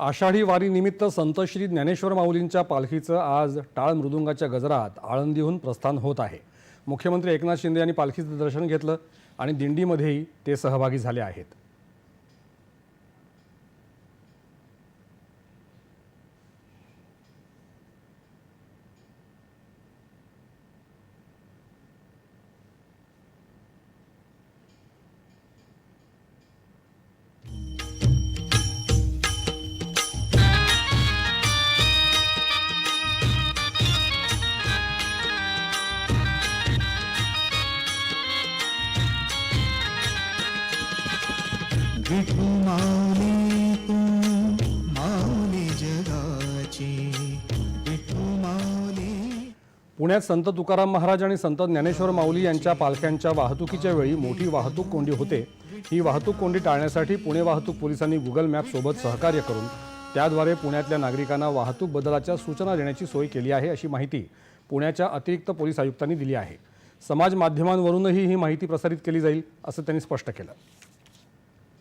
आषाढी वारीनिमित्त संत श्री ज्ञानेश्वर माऊलींच्या पालखीचं आज टाळ मृदुंगाच्या गजरात आळंदीहून प्रस्थान होत आहे. मुख्यमंत्री एकनाथ शिंदे यांनी पालखीचं दर्शन घेतलं आणि दिंडीमध्येही ते सहभागी झाले आहेत. विठू माऊली तू माऊली जगाची विठू माऊली पुण्यात संत तुकाराम महाराज आणि संत ज्ञानेश्वर माऊली यांच्या पालख्यांच्या वाहतुकीच्या वेळी मोठी वाहतूक कोंडी होते. ही वाहतूक कोंडी टाळण्यासाठी पुणे वाहतूक पोलिसांनी गुगल मॅप सोबत सहकार्य करून त्याद्वारे पुण्यातल्या नागरिकांना वाहतूक बदलाच्या सूचना देण्याची सोय केली आहे अशी माहिती पुण्याच्या अतिरिक्त पोलीस आयुक्तांनी दिली आहे. समाज माध्यमांवरूनही ही माहिती प्रसारित केली जाईल असं त्यांनी स्पष्ट केलं.